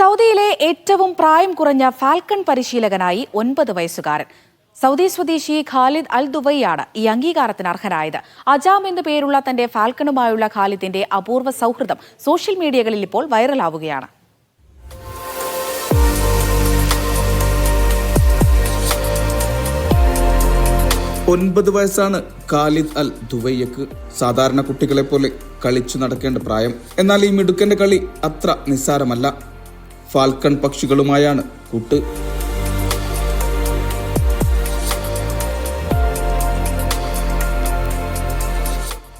സൗദിയിലെ ഏറ്റവും പ്രായം കുറഞ്ഞ ഫാൽക്കൺ പരിശീലകനായി ഒൻപത് വയസ്സുകാരൻ. സൗദി സ്വദേശി ഖാലിദ് അൽ ദുബൈയാണ് ഈ അംഗീകാരത്തിന് അർഹനായത്. അജാം എന്നു പേരുള്ള തന്റെ ഫാൽക്കണുമായുള്ള ഖാലിദിന്റെ അപൂർവ സൗഹൃദം സോഷ്യൽ മീഡിയകളിൽ ഇപ്പോൾ വൈറലാവുകയാണ്. ഒൻപത് വയസ്സാണ് ഖാലിദ് അൽ ദുബൈയക്ക് സാധാരണ കുട്ടികളെ പോലെ കളിച്ചു നടക്കേണ്ട പ്രായം. എന്നാൽ ഈ മിടുക്കന്റെ കളി അത്ര നിസ്സാരമല്ല. ഫാൽക്കൺ പക്ഷികളുമായാണ്. കൂട്ട്.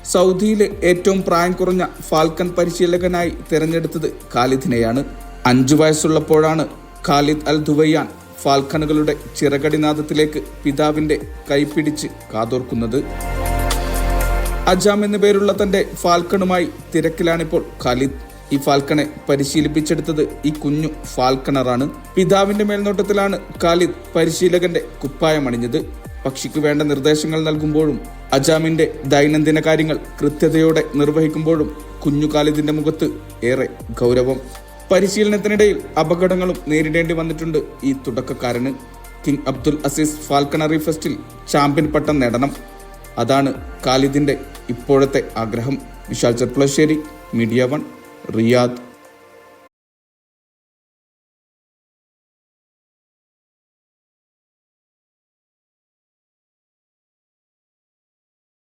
സൗദിയിലെ ഏറ്റവും പ്രായം കുറഞ്ഞ ഫാൽക്കൺ പരിശീലകനായി തിരഞ്ഞെടുത്തത് ഖാലിദിനെയാണ്. അഞ്ചു വയസ്സുള്ളപ്പോഴാണ് ഖാലിദ് അൽ ദുവയ്യാൻ ഫാൽക്കണുകളുടെ ചിറകടിനാദത്തിലേക്ക് പിതാവിന്റെ കൈപിടിച്ച് കാതോർക്കുന്നത്. അജാം എന്നു പേരുള്ള തന്റെ ഫാൽക്കണുമായി തിരക്കിലാണിപ്പോൾ ഖാലിദ്. ഈ ഫാൽക്കണെ പരിശീലിപ്പിച്ചെടുത്തത് ഈ കുഞ്ഞു ഫാൽക്കണറാണ്. പിതാവിന്റെ മേൽനോട്ടത്തിലാണ് ഖാലിദ് പരിശീലകന്റെ കുപ്പായം അണിഞ്ഞത് പക്ഷിക്ക് വേണ്ട നിർദ്ദേശങ്ങൾ നൽകുമ്പോഴും അജാമിന്റെ ദൈനംദിന കാര്യങ്ങൾ കൃത്യതയോടെ നിർവഹിക്കുമ്പോഴും കുഞ്ഞു ഖാലിദിന്റെ മുഖത്ത് ഏറെ ഗൗരവം. പരിശീലനത്തിനിടയിൽ അപകടങ്ങളും നേരിടേണ്ടി വന്നിട്ടുണ്ട് ഈ തുടക്കക്കാരന്. കിങ് അബ്ദുൽ അസീസ് ഫാൽക്കണറി ഫെസ്റ്റിൽ ചാമ്പ്യൻ പട്ടം നേടണം. അതാണ് ഖാലിദിന്റെ ഇപ്പോഴത്തെ ആഗ്രഹം. Vishal Cherpulassery Media One. Riyadh